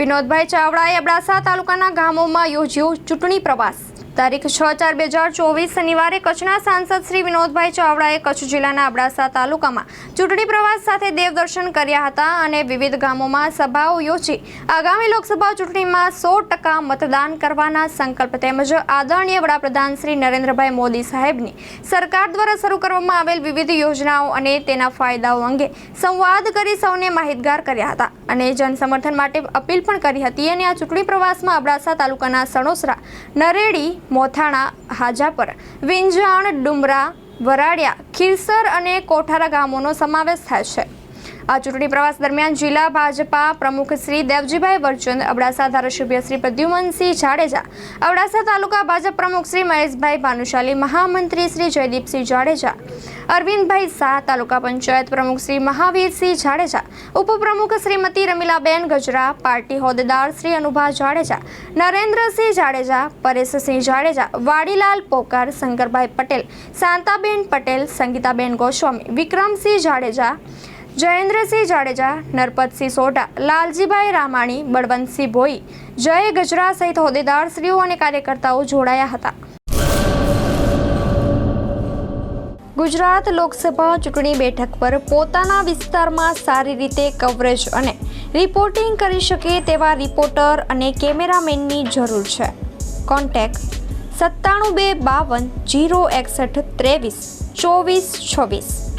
વિનોદભાઈ ચાવડાએ અબડાસા તાલુકાના ગામોમાં યોજ્યો ચૂંટણી પ્રવાસ. તારીખ છ ચાર બે હજાર ચોવીસ શનિવારે કચ્છના સાંસદ શ્રી વિનોદભાઈ ચાવડાએ કચ્છ જિલ્લાના અબડાસા તાલુકામાં ચૂંટણી પ્રવાસ સાથે દેવદર્શન કર્યા હતા અને વિવિધ ગામોમાં સભાઓ યોજી. આગામી લોકસભા ચૂંટણીમાં સો ટકા મતદાન કરવાના સંકલ્પ તેમજ આદરણીય વડાપ્રધાન શ્રી નરેન્દ્રભાઈ મોદી સાહેબની સરકાર દ્વારા શરૂ કરવામાં આવેલ વિવિધ યોજનાઓ અને તેના ફાયદાઓ અંગે સંવાદ કરી સૌને માહિતગાર કર્યા હતા. અને જનસમર્થન માટે અપીલ પણ કરી હતી. અને આ ચૂંટણી પ્રવાસમાં અબડાસા તાલુકાના સણોસરા, નરેડી, મોથાણા, હાજાપર, વિંજાણ, ડુમરા, વરાડિયા ખીરસર અને કોઠારા ગામોનો સમાવેશ થાય છે. આ ચૂંટણી પ્રવાસ દરમિયાન જિલ્લા ભાજપા પ્રમુખ શ્રી દેવજીભાઈ વરચંદ અબડાસા ધારાસભ્ય શ્રી પ્રદ્યુમનસિંહ જાડેજા, અબડાસા તાલુકા ભાજપ પ્રમુખ શ્રી મહેશભાઈ ભાનુશાલી, મહામંત્રી શ્રી જયદીપસિંહ જાડેજા, અરવિંદભાઈ શાહ, તાલુકા પંચાયત પ્રમુખ શ્રી મહાવીરસિંહ જાડેજા, ઉપપ્રમુખ શ્રીમતી રમીલાબેન ગજરા, પાર્ટી હોદ્દેદાર શ્રી અનુભા જાડેજા, નરેન્દ્રસિંહ જાડેજા, પરેશસિંહ જાડેજા, વાડીલાલ પોકાર, શંકરભાઈ પટેલ, શાંતાબેન પટેલ, સંગીતાબેન ગોસ્વામી, વિક્રમસિંહ જાડેજા જયેન્દ્રસિંહ જાડેજા, નરપતસિંહ સોઢા, લાલજીભાઈ રામાણી, બળવંતસિંહ ભોઈ, જય ગજરા સહિત હોદ્દેદારશ્રીઓ અને કાર્યકર્તાઓ જોડાયા હતા. ગુજરાત લોકસભા ચૂંટણી બેઠક પર પોતાના વિસ્તારમાં સારી રીતે કવરેજ અને રિપોર્ટિંગ કરી શકે તેવા રિપોર્ટર અને કેમેરામેનની જરૂર છે. કોન્ટેક્ટ સત્તાણું બે બાવન જીરો એકસઠ ત્રેવીસ ચોવીસ છવ્વીસ.